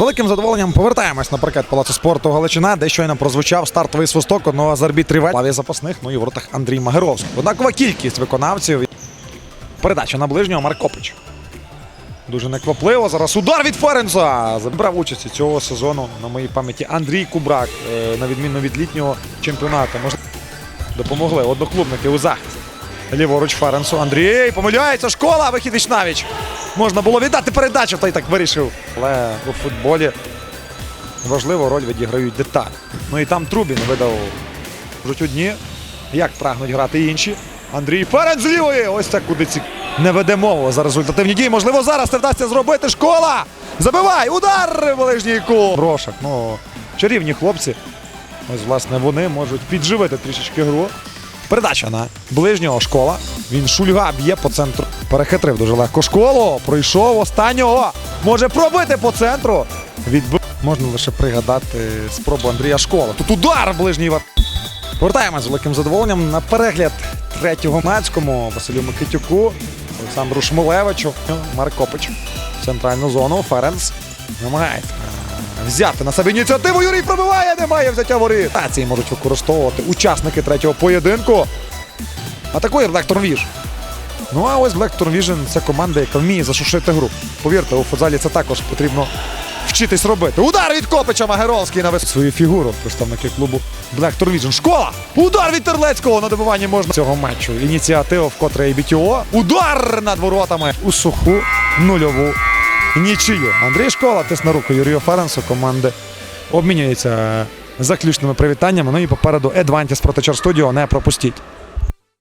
великим задоволенням повертаємось на паркет Палацу спорту Галичина, де щойно прозвучав стартовий свисток одного з арбітрів лаві запасних, ну і воротах Андрій Магеровський. Однакова кількість виконавців. Передача на ближнього Маркопич. Дуже неквапливо. Зараз удар від Ференса. Забрав участі цього сезону на моїй пам'яті Андрій Кубрак, е, на відміну від літнього чемпіонату. Допомогли одноклубники у захисті. Ліворуч Ференсу. Андрій помиляється. Школа. Вихід Вічнавіч. Можна було віддати передачу, та й так вирішив. Але у футболі важливу роль відіграють деталі. Ну і там Трубін видав Можуть одні. Як прагнуть грати інші. Андрій Ференц з лівої. Ось так куди ці не веде мову за результативні дії. Можливо, зараз це вдасться зробити. Школа! Забивай! Удар! Ближній кул! Брошак. Ну, чарівні хлопці. Ось, власне, вони можуть підживити трішечки гру. Передача на ближнього школа. Він шульга б'є по центру. Перехитрив дуже легко школу. Пройшов останнього. Може пробити по центру. Відбив. Можна лише пригадати спробу Андрія Школа. Тут удар ближній вар. Повертаємось з великим задоволенням на перегляд третього Мацькому Василю Микитюку, Олександру Шмулевичу, Марк Копич. Центральну зону. Ференс намагається взяти на себе ініціативу. Юрій пробиває, немає взяття воріт. Ці можуть використовувати учасники третього поєдинку. Атакує Black Vision. Ну а ось Black Vision – це команда, яка вміє зашушити гру. Повірте, у футзалі це також потрібно вчитись робити. Удар від Копича Магеровський на свою фігуру. Представники клубу Black Vision. Школа! Удар від Терлецького на добиванні можна цього матчу. Ініціатива вкотре і БТО. Удар над воротами у суху нульову нічию. Андрій Школа тисне руку Юрію Ференсу. Команди обмінюються заключними привітаннями. Ну і попереду Едвантіс проти Чар Студіо. Не пропустіть.